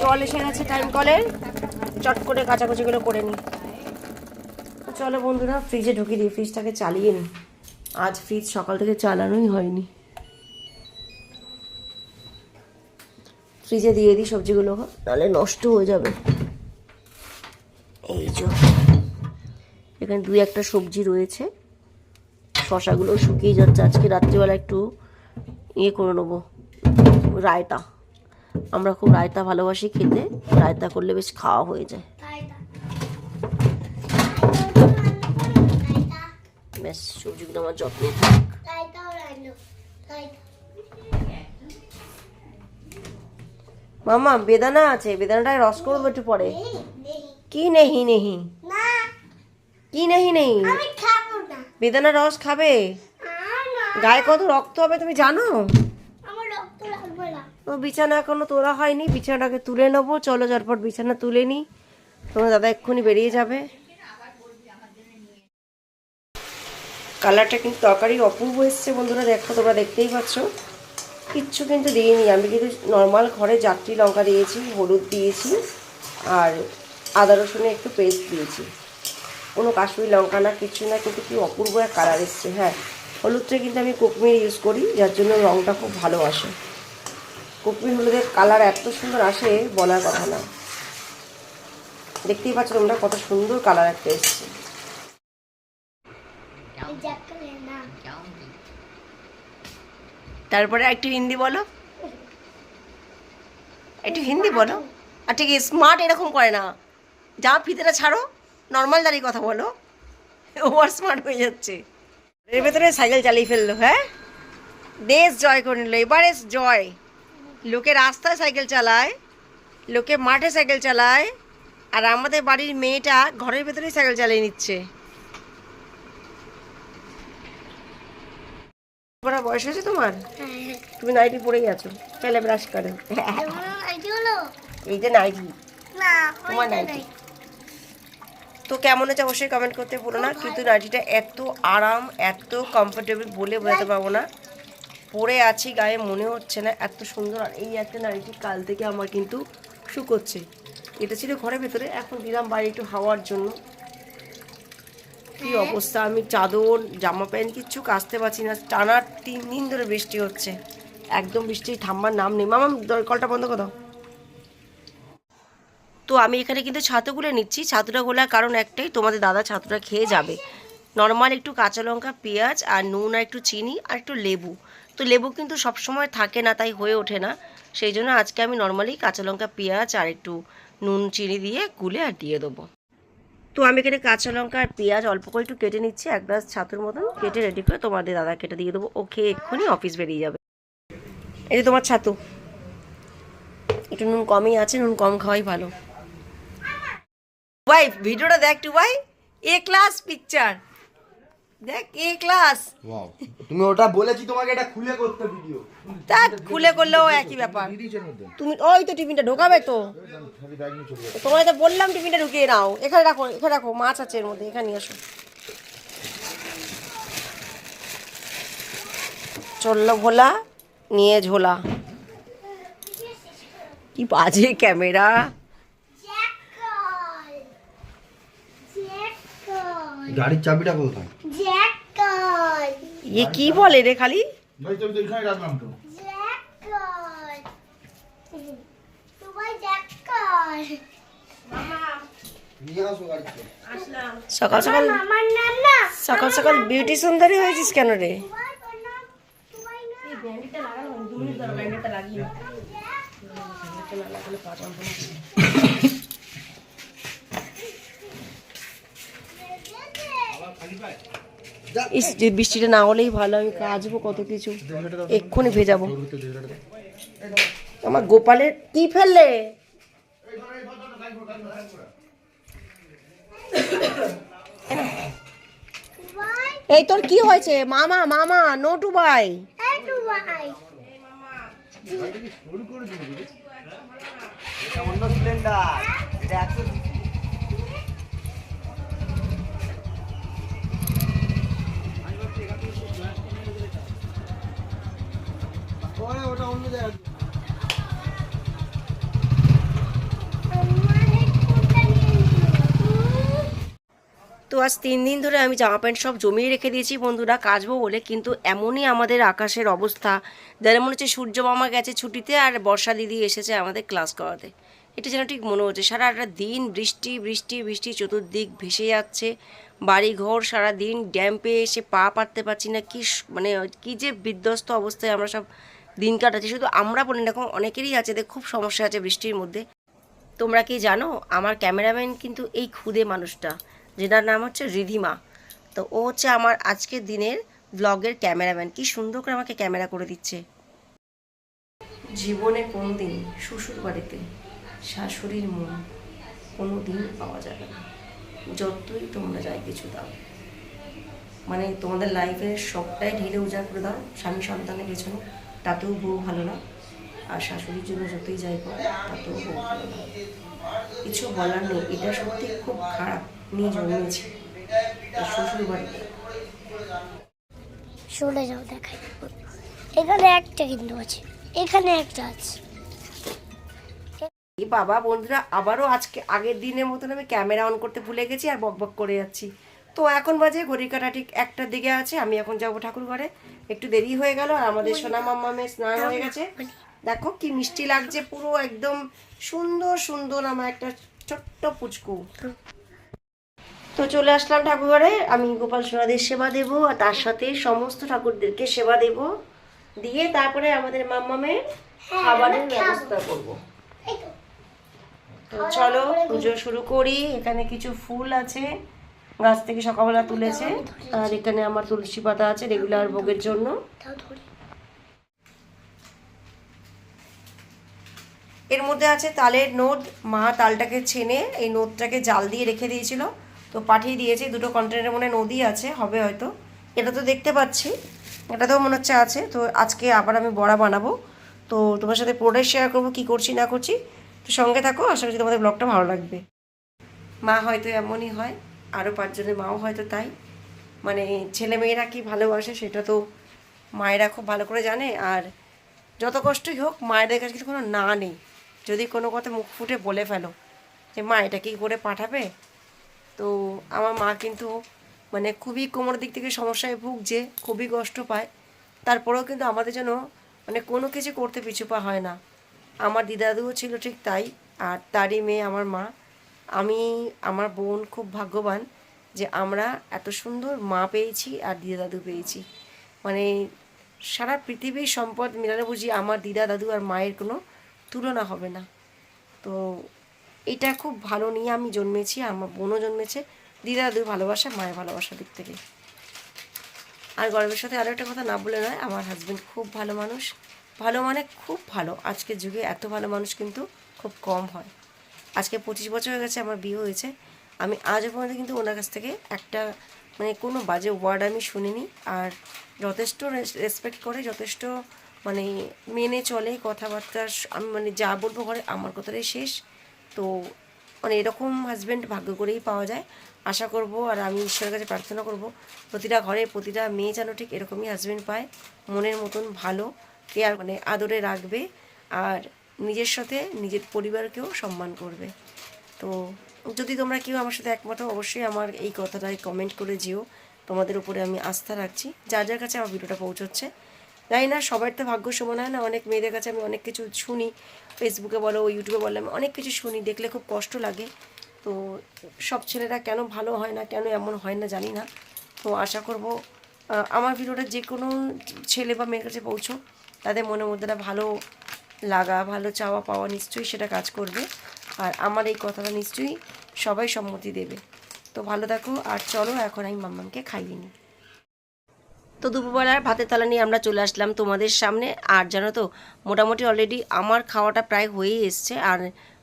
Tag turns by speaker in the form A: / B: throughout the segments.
A: জল এসে গেছে টাইম কলের চট করে কাচাকুচিগুলো করে নিই চলো বন্ধুরা ফ্রিজে ঢুকিয়ে দিই। ফ্রিজটাকে চালিয়ে নিই আজ ফ্রিজ সকাল থেকে চালানোই হয়নি। ফ্রিজে দিয়ে দিই সবজিগুলো। নাহলে নষ্ট হয়ে যাবে। এই যে। এখানে দুই একটা সবজি রয়েছে। শশাগুলো শুকিয়ে যাচ্ছে। আজকে রাত্রিবেলা একটু ইয়ে করে নেব। রায়তা। আমরা খুব রায়তা ভালোবাসি খেতে রায়তা করলে বেশ খাওয়া হয়ে যায়। ব্যাস সবজিগুলো আমার যত্নে মামা বেদানা আছে বেদানাটায় রস করব একটু পরে। কি নেহি নেহি? কি নেহি নেহি? বেদানা রস খাবে? গায়ে কত রক্ত হবে তুমি জানো? ও বিছানা এখনও তোলা হয়নি, বিছানাটাকে তুলে নেব। চলো ঝটপট বিছানা তুলে নি তোমার দাদা এক্ষুনি বেরিয়ে যাবে। কালারটা কিন্তু তরকারি অপূর্ব এসছে বন্ধুরা, দেখো তোমরা দেখতেই পাচ্ছ। কিচ্ছু কিন্তু দিইনি। আমি কিন্তু নর্মাল ঘরে যাত্রী লঙ্কা দিয়েছি, হলুদ দিয়েছি, আর আদা রসুনে একটু পেস্ট দিয়েছি। কোনো কাশ্মীর লঙ্কা না কিচ্ছু না, কিন্তু কি অপূর্ব এক কালার এসছে হ্যাঁ। হলুদটা কিন্তু আমি কোকমির ইউজ করি, যার জন্য রঙটা খুব ভালো আসে। কোকমির হলুদের কালার এত সুন্দর আসে, বলার কথা না। দেখতেই পাচ্ছ তোমরা কত সুন্দর কালার একটা এসছে। তারপরে একটু হিন্দি বলো। একটু হিন্দি বলো। আর ঠিক স্মার্ট এরকম করে না। যা ফিতেটা ছাড়ো নর্মাল দাঁড়িয়ে কথা বলো। ওভার স্মার্ট হয়ে যাচ্ছে। এর ভেতরে সাইকেল চালিয়ে ফেলল হ্যাঁ? দেশ জয় করে নিল, এবারে জয়। লোকে রাস্তায় সাইকেল চালায় লোকে মাঠে সাইকেল চালায় আর আমাদের বাড়ির মেয়েটা ঘরের ভেতরেই সাইকেল চালিয়ে নিচ্ছে। বয়স হয়েছে তোমার? তুমি নাইটি পরেই আছো চলে ব্রাশ করো এই যে নাইটি। তোমার নাইটি। তো কেমন হচ্ছে অবশ্যই কমেন্ট করতে ভুলো না কিন্তু নাইটিটা এত আরাম এত কমফোর্টেবল বলে বোঝাতে পারব না। পরে আছি গায়ে মনে হচ্ছে না এত সুন্দর। আর এই একটা নাইটি কাল থেকে আমার কিন্তু শুকোচ্ছে এটা ছিল ঘরের ভেতরে। এখন দিলাম বাইরে একটু হাওয়ার জন্য। কি অবস্থা? আমি চাদর জামা প্যান্ট কিচ্ছু কাচতে পারছি না। টানা তিন দিন ধরে বৃষ্টি হচ্ছে। একদম বৃষ্টি থাম্বার নাম নেই। মামা কলটা বন্ধ করো তো আমি এখানে কিন্তু ছাতুগুলো নিচ্ছি। ছাতুটা গোলার কারণ একটাই তোমাদের দাদা ছাতুটা খেয়ে যাবে। নর্মাল একটু কাঁচা লঙ্কা পেঁয়াজ আর নুন আর একটু চিনি আর একটু লেবু। তো লেবু কিন্তু সবসময় থাকে না, তাই হয়ে ওঠে না। সেই জন্য আজকে আমি নর্মালি কাঁচা লঙ্কা, পেঁয়াজ আর একটু নুন, চিনি দিয়ে গুলে আর দিয়ে দেবো। তো আমি এখানে কাঁচা লঙ্কা আর পেঁয়াজ অল্প করে একটু কেটে নিচ্ছি, এক গ্লাস ছাতুর মতন কেটে রেডি করে তোমাদের দাদা কেটে দিয়ে দেবো। ও খেয়ে এক্ষুনি অফিস বেরিয়ে যাবে। এই যে তোমার ছাতু। একটু নুন কমই আছে, নুন কম খাওয়াই ভালো। ভাই, ভিডিওটা দেখ টু ভাই। এ ক্লাস পিকচার দেখ এ ক্লাস
B: ওয়াও তুমি ওটা বলেছি তোমাকে এটা খুলে করতে ভিডিও
A: তা খুলে করলেও একই ব্যাপার। তুমি ওই তো টিফিনটা ঢোকাবে তো। তোমায় তো বললাম টিফিনটা ঢুকিয়ে নাও। এখানে রাখো এখানে রাখো মাছ আছে এর মধ্যে এখানে আসো। চলল ভোলা নিয়ে ঝোলা। কি বাজে ক্যামেরা।
B: গাড়ির চাবিটা কোথায়?
A: ইয়ে কি বলে রে খালি?
B: ভাই তুমি তো এখানে রাখলাম তো। নিয়ে আসো গাড়িতে
A: সকাল সকাল সকাল সকাল বিউটি সুন্দরী হয়েছিস কেন রে? বৃষ্টিটা না হলেই ভালো, আমি কাজবো কত কিছু। এক্ষুনি ভেজাবো। আমার গোপালের কি ফেললে? এই তোর কি হয়েছে? মামা মামা, নোটু ভাই।
B: অন্য সিলিন্ডার
A: তো আজ তিন দিন ধরে আমি জামা প্যান্ট সব জমিয়ে রেখে দিয়েছি বন্ধুরা, কাচবো বলে, কিন্তু এমনই আমাদের আকাশের অবস্থা। যেন মনে হচ্ছে সূর্য মামা গেছে ছুটিতে আর বর্ষা দিদি এসেছে আমাদের ক্লাস করাতে। এটা যেন ঠিক মনে হচ্ছে সারাটা দিন বৃষ্টি বৃষ্টি বৃষ্টি, চতুর্দিক ভেসে যাচ্ছে। বাড়িঘর সারা দিন ড্যাম্পে এসে পা পারতে পারছি না, কি মানে কি যে বিধ্বস্ত অবস্থায় আমরা সব দিন কাটাচ্ছি। শুধু আমরা বলি না এখন অনেকেরই আছে, দেখ খুব সমস্যা আছে বৃষ্টির মধ্যে। তোমরা কি জানো, আমার ক্যামেরাম্যান কিন্তু এই খুদে মানুষটা, যেটার নাম হচ্ছে রিধিমা। তো ও হচ্ছে আমার আজকের দিনের ব্লগের ক্যামেরাম্যান। কি সুন্দর করে আমাকে ক্যামেরা করে দিচ্ছে। জীবনে কোনো দিন শ্বশুর বাড়িতে শাশুড়ির মন কোনো দিন পাওয়া যাবে না। যতই তোমরা যাই কিছু দাও মানে তোমাদের লাইফের সবটাই ঢেলে উজাড় করে দাও, স্বামী সন্তানের পেছনে। তাতেও বউ ভালো না। আর শাশুড়ির জন্য যতই যাই করো তাতেও বউ ভালো না। কিছু বলার নেই এটা সত্যি খুব খারাপ। নিয়ে জন্মেছি শ্বশুর বাড়িতে
C: চলে যাও দেখাই। এখানে একটা কিন্তু আছে। এখানে একটা আছে।
A: বাবা বন্ধুরা আবারও আজকে আগের দিনের মতন আমি ক্যামেরা অন করতে ভুলে গেছি আর বক বক করে যাচ্ছি। তো এখন বাজে ঘড়ির কাটা ঠিক একটার দিকে আছে আমি এখন যাব ঠাকুর ঘরে একটু দেরি হয়ে গেল আর আমাদের সোনা মাম্মামের স্নান হয়ে গেছে। দেখো কি মিষ্টি লাগছে পুরো একদম সুন্দর সুন্দর আমার একটা ছোট্ট পুচকু। তো চলে আসলাম ঠাকুর ঘরে আমি গোপাল সোনাদের সেবা দেব আর তার সাথে সমস্ত ঠাকুরদেরকে সেবা দেব। দিয়ে তারপরে আমাদের মাম্মামের খাবারের ব্যবস্থা করব। তো। চলো পুজো শুরু করি এখানে কিছু ফুল আছে। গাছ থেকে সকালবেলা তুলেছে, আর এখানে আমার তুলসী পাতা আছে রেগুলার ভোগের জন্য। এর মধ্যে আছে তালের নোট, মা তালটাকে ছেনে এই নোটটাকে জাল দিয়ে রেখে দিয়েছিল। তো পাঠিয়ে দিয়েছে, দুটো কন্টেনারের মনে নদী আছে, হবে হয়তো। এটা তো দেখতে পাচ্ছি, এটাতেও মনে হচ্ছে আছে। তো আজকে আবার আমি বড়া বানাবো। তো তোমার সাথে প্রোডাক্ট শেয়ার করব, কী করছি, না করছি। তো সঙ্গে থাকো, আশা করি তোমাদের ব্লগটা ভালো লাগবে। মা হয়তো এমনই হয়। আরও পাঁচজনের মাও হয়তো তাই। মানে ছেলে মেয়েরা কি ভালোবাসে সেটা তো মায়েরা খুব ভালো করে জানে। আর যত কষ্টই হোক, মায়েদের কাছে কিন্তু কোনো না নেই। যদি কোনো কথা মুখ ফুটে বলে ফেলো যে, মা, এটা কি করে পাঠাবে? তো আমার মা কিন্তু মানে খুবই কোমরের দিক থেকে সমস্যায় ভুগছে, খুবই কষ্ট পায়। তারপরেও কিন্তু আমাদের জন্য মানে কোনো কিছু করতে পিছু পা হয় না। আমার দিদাদুও ছিল ঠিক তাই, আর তারই মেয়ে আমার মা। আমি, আমার বোন খুব ভাগ্যবান যে আমরা এত সুন্দর মা পেয়েছি আর দিদা দাদু পেয়েছি। মানে সারা পৃথিবীর সম্পদ মিলালে বুঝি আমার দিদা দাদু আর মায়ের কোনো তুলনা হবে না। তো এটা খুব ভালো নিয়ে আমি জন্মেছি আমার বোনও জন্মেছে। দিদা দাদুর ভালোবাসা, মায়ের ভালোবাসার দিক থেকে। আর গর্বের সাথে আরও একটা কথা না বলে নয়, আমার হাজব্যান্ড খুব ভালো মানুষ। ভালো মানে খুব ভালো। আজকের যুগে এত ভালো মানুষ কিন্তু খুব কম হয়। আজকে পঁচিশ বছর হয়ে গেছে আমার বিয়ে হয়েছে। আমি আজও পর্যন্ত কিন্তু ওনার কাছ থেকে একটা মানে কোনো বাজে ওয়ার্ড আমি শুনিনি। আর যথেষ্ট রেসপেক্ট করে, যথেষ্ট মানে মেনে চলে কথাবার্তা, আমি মানে যা বলব ঘরে আমার কথাটাই শেষ। তো মানে এরকম হাজব্যান্ড ভাগ্য করেই পাওয়া যায়। আশা করব আর আমি ঈশ্বরের কাছে প্রার্থনা করব, প্রতিটা ঘরে প্রতিটা মেয়ে যেন ঠিক এরকমই হাজব্যান্ড পায়, মনের মতন ভালো কেয়ার মানে আদরে রাখবে। আর নিজের সাথে নিজের পরিবারকেও সম্মান করবে। তো যদি তোমরা কেউ আমার সাথে একমত অবশ্যই আমার এই কথাটাই কমেন্ট করে যেও। তোমাদের উপরে আমি আস্থা রাখছি। যার যার কাছে আমার ভিডিওটা পৌঁছচ্ছে। জানি না, সবার তো ভাগ্য সমান হয় না। অনেক মেয়েদের কাছে আমি অনেক কিছু শুনি। ফেসবুকে বলো ইউটিউবে বলো, আমি অনেক কিছু শুনি। দেখলে খুব কষ্ট লাগে। তো সব ছেলেরা কেন ভালো হয় না, কেন এমন হয় না জানি না। তো আশা করব আমার ভিডিওটা যে কোনো ছেলে বা মেয়ের কাছে পৌঁছো। তাদের মনের মধ্যে ভালো লাগা, ভালো চাওয়া পাওয়া নিশ্চয়ই সেটা কাজ করবে। আর আমার এই কথাটা নিশ্চয়ই সবাই সম্মতি দেবে। তো ভালো থাকো, আর চলো, এখন আমি মাম্মামকে খাইয়ে নিই। তো দুপুরবেলার ভাতের থালা নিয়ে আমরা চলে আসলাম তোমাদের সামনে। আর জানো তো, মোটামুটি অলরেডি আমার খাওয়াটা প্রায় হয়েই এসছে। আর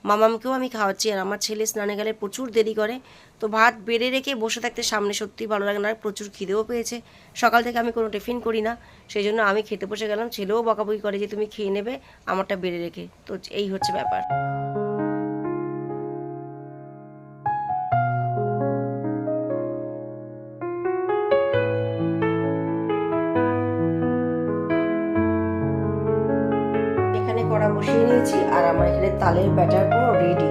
A: মামামকেও আমি খাওয়াচ্ছি, আর আমার ছেলে স্নানে গেলে প্রচুর দেরি করে। তো ভাত বেড়ে রেখে বসে থাকতে সামনে সত্যি ভালো লাগে না প্রচুর খিদেও পেয়েছে। সকাল থেকে আমি কোনো টিফিন করি না, সেই জন্য আমি খেতে বসে গেলাম। ছেলেও বকাবকি করে যে তুমি খেয়ে নেবে আমারটা বেড়ে রেখে। তো এই হচ্ছে ব্যাপার। আমার এখানে তালের ব্যাটার পুরো রেডি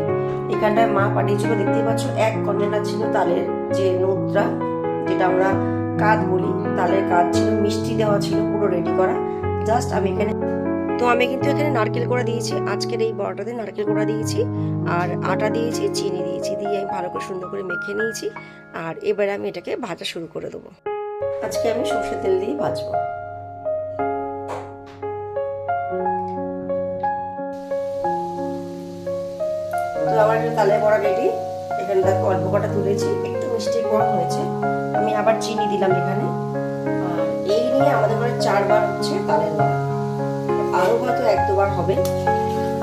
A: এখানটায় মা পাঠিয়েছিল, দেখতেই পাচ্ছ, এক কন্টেনার ছিল তালের যে নোদরা যেটা আমরা কাজ বলি, তালের কাজ ছিল, মিষ্টি দেওয়া ছিল, পুরো রেডি করা। জাস্ট আমি এখানে তো আমি কিন্তু এখানে নারকেল কোড়া দিয়েছি। আজকের এই বড়াটাতে নারকেল কোড়া দিয়েছি, আর আটা দিয়েছি, চিনি দিয়েছি, দিয়ে আমি ভালো করে সুন্দর করে মেখে নিয়েছি। আর এবারে আমি এটাকে ভাজা শুরু করে দেবো। আজকে আমি সর্ষের তেল দিয়ে ভাজবো। আমার তালের বড়া রেডি। এখানে দেখো অল্প কটা তুলেছি, একটু মিষ্টি কম হয়েছে। আমি আবার চিনি দিলাম এখানে। এই নিয়ে আমাদের ঘরে চারবার হচ্ছে তালের বড়া। আরও হয়তো এক দুবার হবে।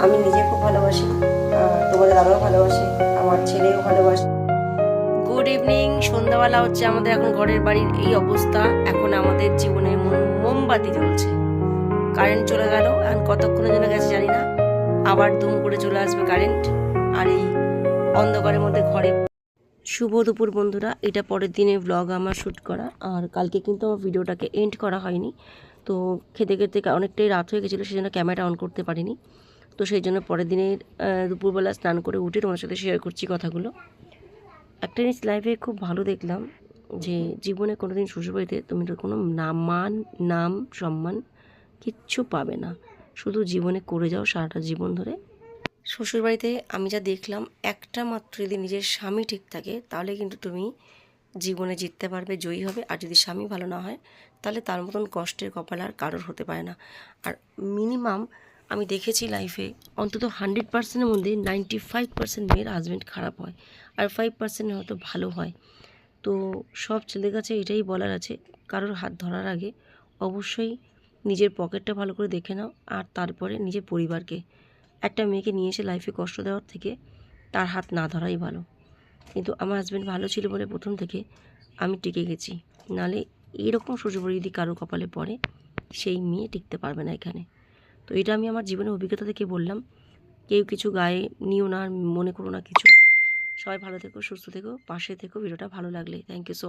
A: আমি নিজে খুব ভালোবাসি তোমাদের দাদাও ভালোবাসে, আমার ছেলেও ভালোবাসে। গুড ইভিনিং সন্ধ্যাবেলা হচ্ছে আমাদের এখন ঘরের বাড়ির এই অবস্থা। এখন আমাদের জীবনে মোমবাতি জ্বলছে। কারেন্ট চলে গেল, এখন কতক্ষণের জন্য গেছে জানি না। আবার দুম করে চলে আসবে কারেন্ট আর এই অন্ধকারের মধ্যে ঘরে। শুভ দুপুর বন্ধুরা, এটা পরের দিনে ব্লগ আমার শ্যুট করা। আর কালকে কিন্তু আমার ভিডিওটাকে এন্ড করা হয়নি। তো খেতে খেতে অনেকটাই রাত হয়ে গেছিল সেই জন্য ক্যামেরা অন করতে পারিনি। তো সেই জন্য পরের দিনের দুপুরবেলা স্নান করে উঠে তোমার সাথে শেয়ার করছি কথাগুলো। একটা জিনিস লাইফে খুব ভালো দেখলাম, যে জীবনে কোনো দিন শ্বশুরবাড়িতে তুমি তো কোনো নাম মান নাম, সম্মান কিচ্ছু পাবে না। শুধু জীবনে করে যাও সারাটা জীবন ধরে। শ্বশুরবাড়িতে আমি যা দেখলাম, একটা মাত্র যদি নিজের স্বামী ঠিক থাকে, তাহলে কিন্তু তুমি জীবনে জিততে পারবে, জয়ী হবে। আর যদি স্বামী ভালো না হয়, তাহলে তার মতন কষ্টের কপাল আর কারোর হতে পারে না। আর মিনিমাম আমি দেখেছি লাইফে অন্তত হান্ড্রেড পার্সেন্টের মধ্যে নাইনটি ফাইভ পার্সেন্ট মেয়ের হাজব্যান্ড খারাপ হয়, আর ফাইভ পার্সেন্ট হয়তো ভালো হয়। তো সব ছেলের কাছে এটাই বলার আছে, কারোর হাত ধরার আগে অবশ্যই নিজের পকেটটা ভালো করে দেখে নাও, আর তারপরে নিজের পরিবারকে। একটা মেয়েকে নিয়ে এসে লাইফে কষ্ট দেওয়ার থেকে তার হাত না ধরাই ভালো। কিন্তু আমার হাজব্যান্ড ভালো ছিল বলে প্রথম থেকে আমি টিকে গেছি। নালে এরকম শ্বশুরবাড়ি যদি কারও কপালে পড়ে, সেই মেয়ে টিকতে পারবে না এখানে। তো এটা আমি আমার জীবনের অভিজ্ঞতা থেকে বললাম। কেউ কিছু গায়ে নিও না, মনে করো না কিছু। সবাই ভালো থেকো, সুস্থ থেকো, পাশে থেকো। ভিডিওটা ভালো লাগলে। Thank you so